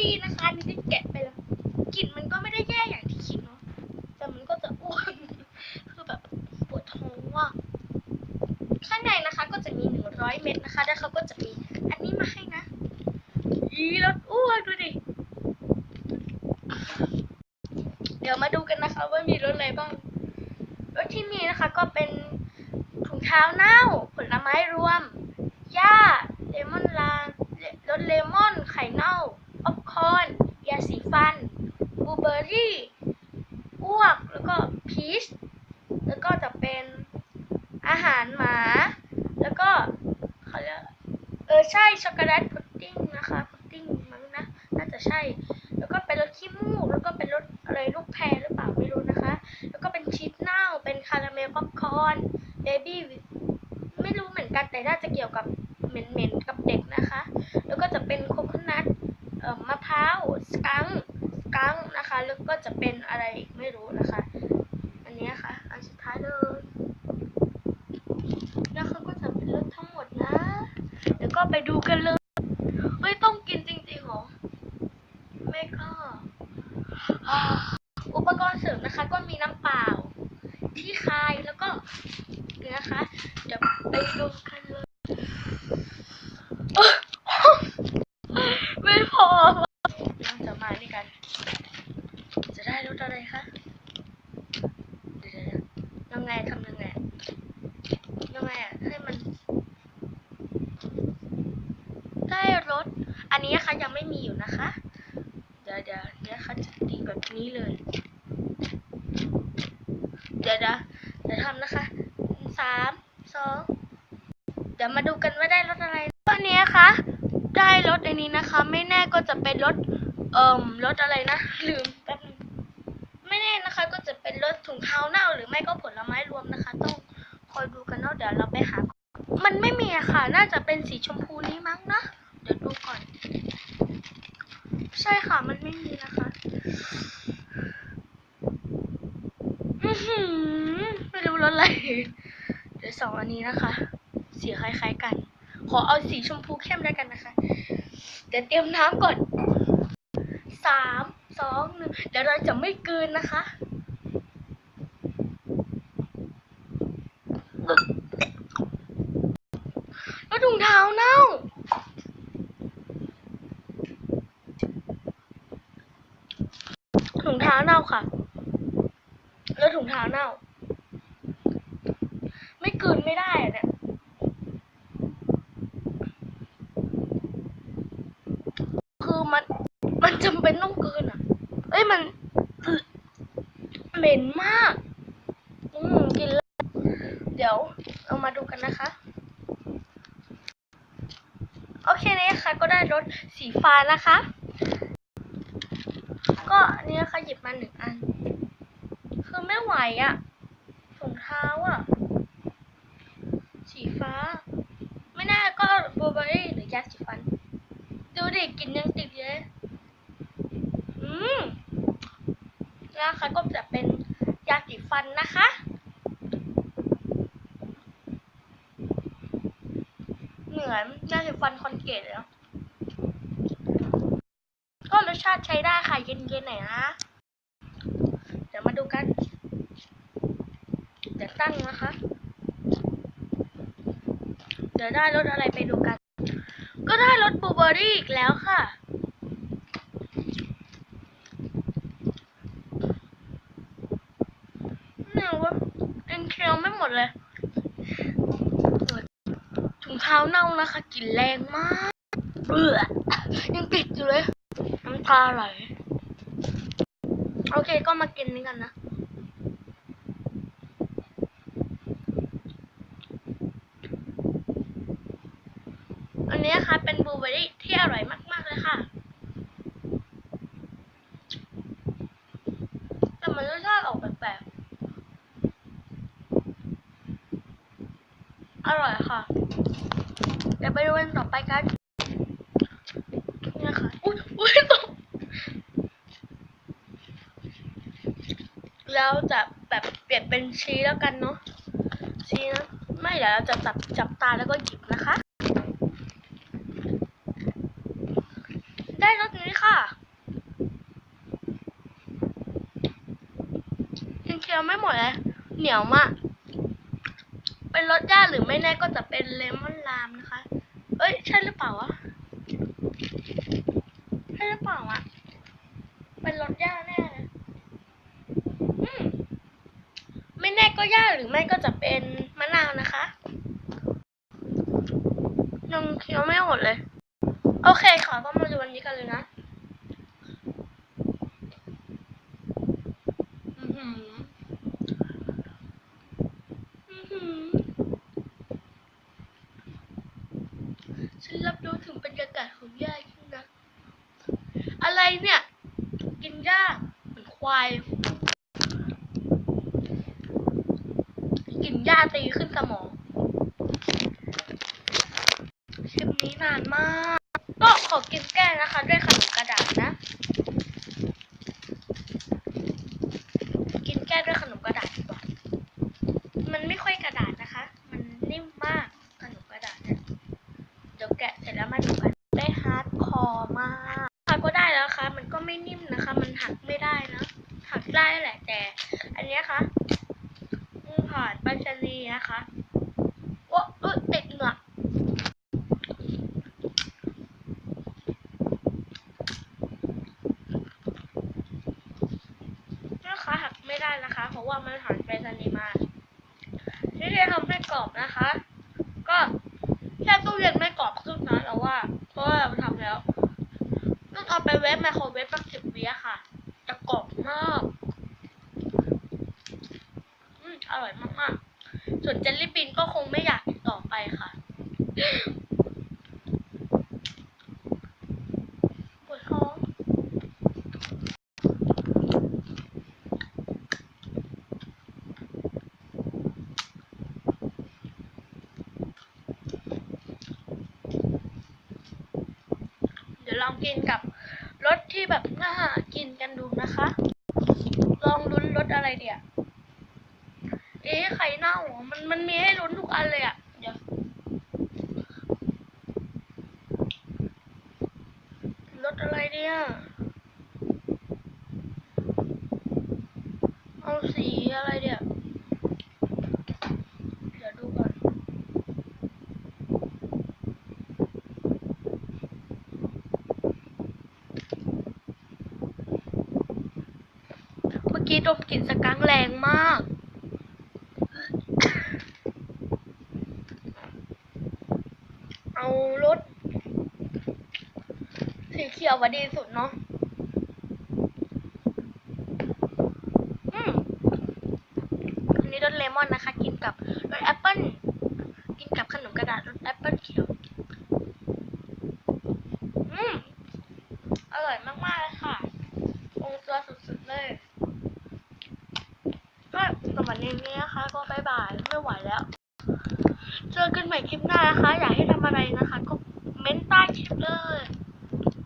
ฟี่นะคะอันนี่ได้แกะไปแล้วกลิ่นมันก็ไม่ได้แย่อย่างที่คิดเนาะแต่มันก็จะอ้วนคือแบบปวดท้องว่ะข้างในนะคะก็จะมีหนึ่งร้อยเม็ดนะคะ แล้วเขาก็จะมีอันนี้มาให้นะอีรสอ้วนดูดิเดี๋ยวมาดูกันนะคะ ว่ามีรสอะไรบ้างรสที่มีนะคะก็เป็นถุงเท้าเน่า ผลไม้รวมหญ้าเลมอนลาเลรสเลมอน ไข่เน่าป๊อปคอร์น ยาสีฟันบลูเบอร์รี่ อ้วก แล้วก็พีช แล้วก็จะเป็นอาหารหมา แล้วก็เขาเรียกเออใช็อกโกแลตพุดดิ้งนะคะพุดดิ้งมั้งนะน่าจะใช่ แล้วก็เป็นรสขี้มูกแล้วก็เป็นรสอะไรลูกแพรหรือเปล่าไม่รู้นะคะ แล้วก็เป็นชีสเน่าเป็นคาราเมลป๊อปคอร์นเบบี้ไม่รู้เหมือนกันแต่น่าจะเกี่ยวกับเหม็นๆกับเด็กนะคะ แล้วก็จะเป็นโคโคนัทเอ่อมะพร้าวสกังสกังนะคะ แล้วก็จะเป็นอะไรอีกไม่รู้นะคะ อันนี้ค่ะ อันสุดท้ายเลยแล้วเขาก็จะเป็นรสทั้งหมดนะ เดี๋ยวก็ไปดูกันเลยเฮ้ยต้องกินจริงๆเหรอไม่ก็ อุปกรณ์เสริมนะคะ ก็มีน้ำเปล่า ที่คายแล้วก็นี่นะคะเดี๋ยวไปดูกันเลยไม่พอเราจะมาด้วยกัน จะได้รถอะไรคะเดี๋ยวๆๆยังไงทำยังไงยังไงอะให้มัน ได้รสอันนี้นะคะยังไม่มีอยู่นะคะ เดี๋ยวเดี๋ยว เขาจะตีแบบนี้เลย เดี๋ยวเดี๋ยวเดี๋ยวทำนะคะสามสองเดี๋ยวมาดูกันว่าได้รสอะไรตอนนี้นะคะได้รสอันนี้นะคะ ไม่แน่ก็จะเป็นรสเอ่มรสอะไรนะลืมแป๊บนึงไม่แน่นะคะ ก็จะเป็นรสถุงเท้าเน่า หรือไม่ก็ผลไม้รวมนะคะ ต้องคอยดูกันเนาะเดี๋ยวเราไปหา มันไม่มีอะค่ะ น่าจะเป็นสีชมพูนี้มั้งนะเดี๋ยวดูก่อน ใช่ค่ะ มันไม่มีนะคะ อื้อหือ ไม่รู้รถอะไรเดี๋ยวสองอันนี้นะคะ สีคล้ายๆกัน ขอเอาสีชมพูเข้มแล้วกันนะคะ เดี๋ยวเตรียมน้ำก่อนสามสองหนึ่งเดี๋ยวเราจะไม่เกินนะคะ แล้วถุงเท้าเน่า ถุงเท้าเน่าค่ะ แล้วถุงเท้าเน่า ไม่กลืนไม่ได้อะเนี่ยคือมัน มันจำเป็นต้องกลืนอะ เอ้ยมันเหม็นมาก อืมกินแล้ว เดี๋ยวเอามาดูกันนะคะ โอเคนี่ค่ะก็ได้รสสีฟ้านะคะ ก็อันนี้นะคะหยิบมาหนึ่งอัน คือไม่ไหวอะ่ะถุงเท้าอะ่ะ ฟ้า ไม่น่าก็บลูเบอร์รี่หรือยาสีฟัน ดูดิกลินยังติดอยู่เลยอืมแล้วค่ะก็จะเป็นยาสีฟันนะคะเหมือนยาสีฟันคอนเกตเลยก็รสชาติใช้ได้ค่ะเย็นๆหน่อยนะเดี๋ยวมาดูกันเดี๋ยวตั้งนะคะ เดี๋ยวได้รสอะไรไปดูกัน ก็ได้รสบลูเบอร์รี่อีกแล้วค่ะเนี่ยว่าเอ็นเคียวไม่หมดเลยถุงเท้าเน่านะคะกลิ่นแรงมากเบื่อยังติดอยู่เลย น้ำตาไหล โอเคก็มากินนี้กันนะ อันนี้นะคะเป็นบลูเบอร์รี่ที่อร่อยมาก ๆ เลยค่ะ แต่มันรสชาติออกแปลกๆ อร่อยค่ะ เดี๋ยวไปดูกันต่อไปกันนี่ค่ะ อุ้ยอุ้ยตกแล้วจะแบบเปลี่ยนเป็นชีสแล้วกันเนาะชีสนะไม่เดี๋ยวเราจะจับจับตาแล้วก็หยิบนะคะ ยวไม่หมดเลยเหนียวมาก เป็นรสย่าหรือไม่แน่ก็จะเป็นเลมอนลามนะคะ เอ้ย ใช่หรือเปล่าวะ ใช่หรือเปล่าวะ เป็นรสย่าแน่เลยอืมไม่แน่ก็ย่าหรือไม่ก็จะเป็นมะนาวนะคะยังเคี้ยวไม่หมดเลย โอเคขอก็มาดูอันนี้กันเลยนะ อือหือ อือหือ ฉันรับ รยากาศของหญ้ายิ่งนะ อะไรเนี่ย กินหญ้าเหมือนควาย กินหญ้าตีขึ้นสมองคลิปนี้นานมาก ก็ขอกินแก้นะคะ ด้วยขนมกระดาษนะ กินแก้ด้วยขนมกระดาษดีกว่า มันไม่ค่อยกระดาษนะคะ มันนิ่มมากขนมกระดาษเนี่ย เดี๋ยวแกะเสร็จแล้วมาดูกัน ได้ฮาร์ดคอร์มากค่ะก็ได้แล้วค่ะ มันก็ไม่นิ่มนะคะ มันหักไม่ได้นะ หักได้แหละ แต่ อันเนี้ยค่ะอื มผ่านไปรษณีย์นะคะโอ้เอยติดเหงือกนะคะหักไม่ได้นะคะ เพราะว่ามันหันไปรษณีย์มาที่จะทำให้กรอบนะคะ ก็แค่ตู้เย็นไม่กรอบขึ้นนะแต่ว่า เพราะว่าเราทำแล้วต้องเอาไปเวฟไมโครเวฟสักสิบวิค่ะจะกรอบมาก อืมอร่อยมากๆ ส่วนเจลลี่บินก็คงไม่อยากอีกต่อไปค่ะปวดท้องเดี๋ยวลองกินกับรสที่แบบน่ากินกันดูนะคะ ลองลุ้นรสอะไรเดี๋ยว เอ๊ะไข่เน่ามันมันมีให้ลุ้นทุกอันเลยอะเดี๋ยวรสอะไรเนี่ย เอาสีอะไรเดี๋ยวเดี๋ยวดูก่อน เมื่อกี้ดมกลิ่นสกังแรงมาก เอารสสี เขียวว่าดีสุดเนาะอืมอันนี้รสเลมอนนะคะ กินกับ